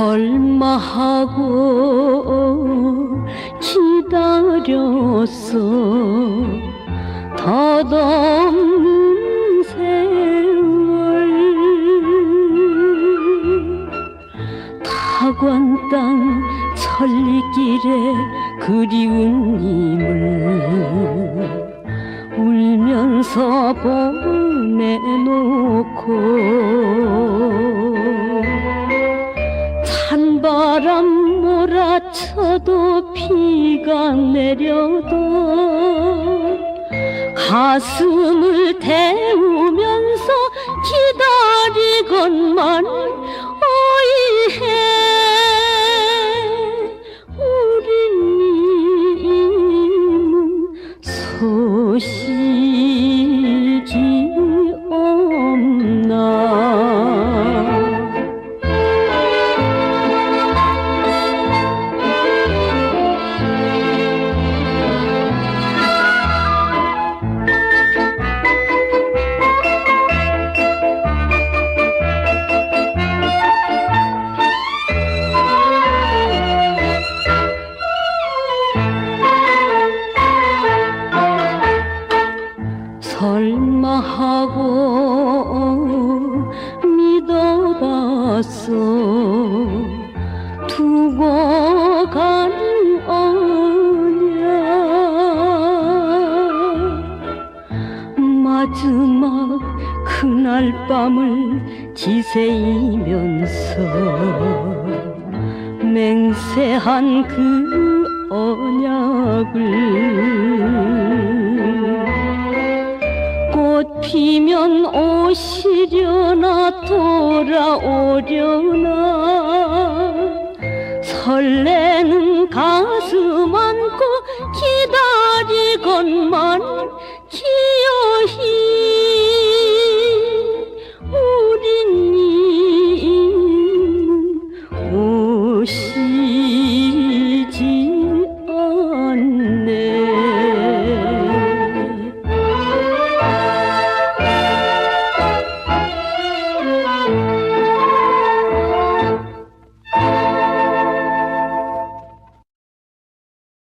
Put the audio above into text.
절마하고 기다렸어 더없는 세월 타관 땅 천리길에 그리운 님을 울면서 보내놓고 몰아쳐도 비가 내려도 가슴을 태우면서 기다리건만 설마 하고 믿어봤어 두고 가는 언약. 마지막 그날 밤을 지새이면서 맹세한 그 언약을 오시려나 돌아오려나 설레는 가슴 안고 기다리건만 기